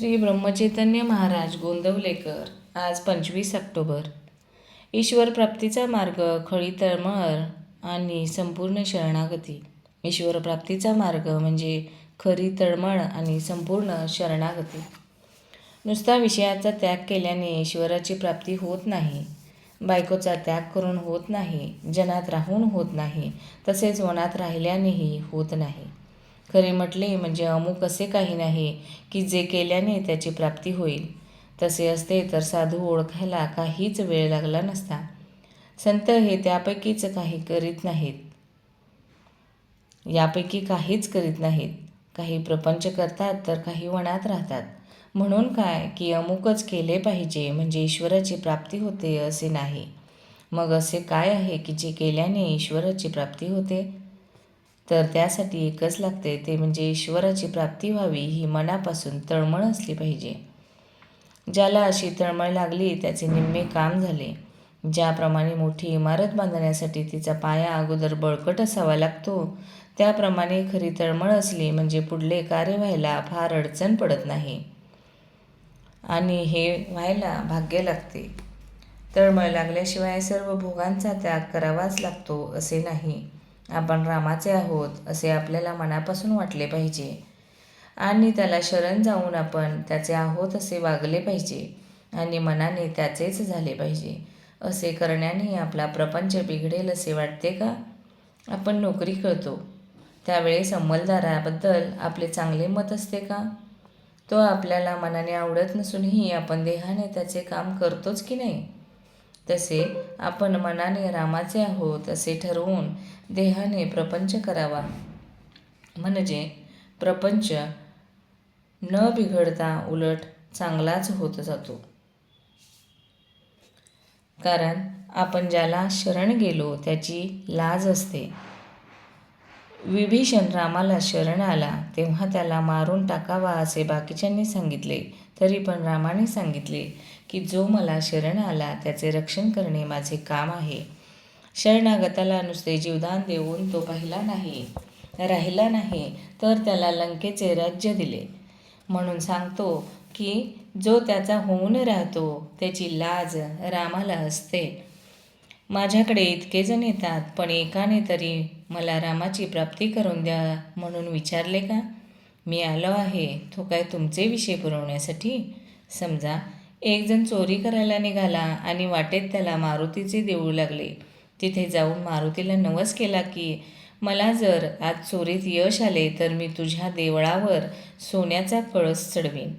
श्री ब्रह्मचैतन्य महाराज गोंदवलेकर आज पंचवीस ऑक्टोबर. ईश्वर प्राप्तीचा मार्ग खळी तळमळ आणि संपूर्ण शरणागती. ईश्वर प्राप्तीचा मार्ग म्हणजे खरी तळमळ आणि संपूर्ण शरणागती. नुसता विषयाचा त्याग केल्याने ईश्वराची प्राप्ती होत नाही. बायकोचा त्याग करून होत नाही. जनात राहून होत नाही. तसेच वनात राहिल्यानेही होत नाही. खरे म्हटले म्हणजे अमुक असे काही नाही की जे केल्याने त्याची प्राप्ती होईल. तसे असते तर साधू ओळखायला काहीच वेळ लागला नसता. संत हे त्यापैकीच काही करीत नाहीत. यापैकी काहीच करीत नाहीत. काही प्रपंच करतात तर काही वनात राहतात. म्हणून काय की अमुकच केले पाहिजे म्हणजे ईश्वराची प्राप्ती होते असे नाही. मग असे काय आहे की जे केल्याने ईश्वराची प्राप्ती होते? तर त्यासाठी एकच लागते ते म्हणजे ईश्वराची प्राप्ती व्हावी ही मनापासून तळमळ असली पाहिजे. ज्याला अशी तळमळ लागली त्याचे निम्मे काम झाले. ज्याप्रमाणे मोठी इमारत बांधण्यासाठी तिचा पाया अगोदर बळकट असावा लागतो त्याप्रमाणे खरी तळमळ असली म्हणजे पुढले कार्य व्हायला फार अडचण पडत नाही. आणि हे व्हायला भाग्य लागते. तळमळ लागल्याशिवाय सर्व भोगांचा त्याग करावाच लागतो असे नाही. आपण रामाचे आहोत असे आपल्याला मनापासून वाटले पाहिजे. आणि त्याला शरण जाऊन आपण त्याचे आहोत असे वागले पाहिजे. आणि मनाने त्याचेच झाले पाहिजे. असे करण्याने आपला प्रपंच बिघडेल असे वाटते का? आपण नोकरी करतो. त्यावेळेस अंमलदाराबद्दल आपले चांगले मत असते का? तो आपल्याला मनाने आवडत नसूनही आपण देहाने त्याचे काम करतोच की नाही? तसे आपण मनाने रामाचे आहोत असे ठरवून देहाने प्रपंच करावा. म्हणजे प्रपंच न बिघडता उलट चांगलाच होत जातो. कारण आपण ज्याला शरण गेलो त्याची लाज असते. विभीषण रामाला शरण आला. तेव्हा त्याला मारून टाकावा असे बाकीच्यांनी सांगितले. तरी पण रामाने सांगितले की जो मला शरण आला त्याचे रक्षण करणे माझे काम आहे. शरणागताला नुसते जीवदान देऊन तो पाहिला नाही राहिला नाही तर त्याला लंकेचे राज्य दिले. म्हणून सांगतो की जो त्याचा होऊन राहतो त्याची लाज रामाला असते. माझ्याकडे इतके जण येतात पण एकाने तरी मला रामाची प्राप्ती करून द्या म्हणून विचारले का? मी आलो आहे. तो काय तुमचे विषय पुरवण्यासाठी? समजा एकजण चोरी करायला निघाला आणि वाटेत त्याला मारुतीचे देऊळ लागले. तिथे जाऊन मारुतीला नवस केला की मला जर आज चोरीत यश आले तर मी तुझ्या देवळावर सोन्याचा कळस चढवीन.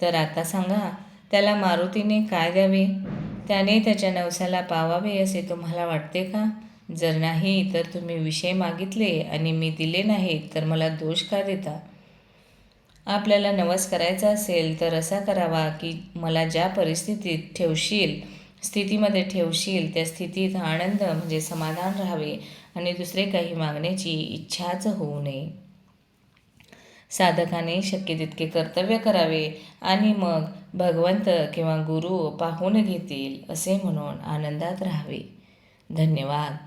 तर आता सांगा त्याला मारुतीने काय द्यावे? त्याने त्याच्या नवसाला पावावे असे तुम्हाला वाटते का? जर नाही तर तुम्ही विषय मागितले आणि मी दिले नाहीत तर मला दोष का देता? आपल्याला नवस करायचा असेल तर असा करावा की मला ज्या परिस्थितीत ठेवशील स्थितीमध्ये ठेवशील त्या स्थितीत आनंद म्हणजे समाधान राहावे आणि दुसरे काही मागण्याची इच्छाच होऊ नये. साधकाने शक्य तितके कर्तव्य करावे आणि मग भगवंत किंवा गुरु पाहून घेतील असे म्हणून आनंदात राहावे. धन्यवाद.